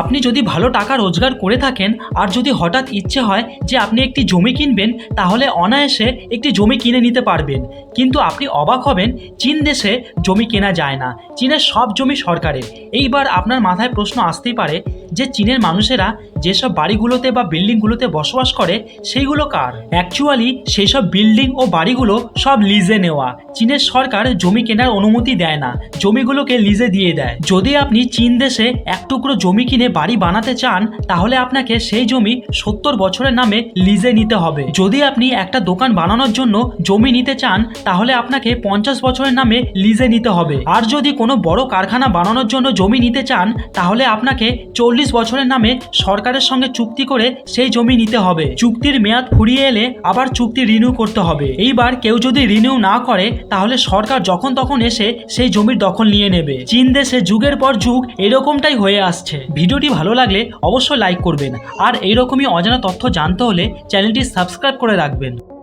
আপনি যদি ভালো টাকা রোজগার করে থাকেন আর যদি হঠাৎ ইচ্ছে হয় যে আপনি একটি জমি কিনবেন, তাহলে অনায়াসে একটি জমি কিনে নিতে পারবেন। কিন্তু আপনি অবাক হবেন, চীন দেশে জমি কেনা যায় না। চীনের সব জমি সরকারের। এইবার আপনার মাথায় প্রশ্ন আসতেই পারে যে চীনের মানুষেরা যেসব বাড়িগুলোতে বা বিল্ডিংগুলোতে বসবাস করে, সেইগুলো কার? অ্যাকচুয়ালি সেই সব বিল্ডিং ও বাড়িগুলো সব লিজে নেওয়া। চীনের সরকার জমি কেনার অনুমতি দেয় না। জমিগুলোকে লিজে দিয়ে দেয়। যদি আপনি চীন দেশে এক টুকরো জমি কিনে বাড়ি বানাতে চান, তাহলে আপনাকে সেই জমি সত্তর বছরের নামে লিজে নিতে হবে। যদি আপনি একটা দোকান বানানোর জন্য জমি নিতে চান, তাহলে আপনাকে পঞ্চাশ বছরের নামে লিজে নিতে হবে। আর যদি কোনো বড় কারখানা বানানোর জন্য জমি নিতে চান, তাহলে আপনাকে চল্লিশ বছরের নামে সরকারের সঙ্গে চুক্তি করে সেই জমি নিতে হবে। চুক্তির মেয়াদ ফুরিয়ে এলে আবার চুক্তি রিনিউ করতে হবে। এইবার কেউ যদি রিনিউ না করে, তাহলে সরকার যখন তখন এসে সেই জমির দখল নিয়ে নেবে। চীন দেশে যুগের পর যুগ এরকমটাই হয়ে আসছে। ভিডিওটি ভালো লাগলে অবশ্যই লাইক করবেন। আর এইরকমই অজানা তথ্য জানতে হলে চ্যানেলটি সাবস্ক্রাইব করে রাখবেন।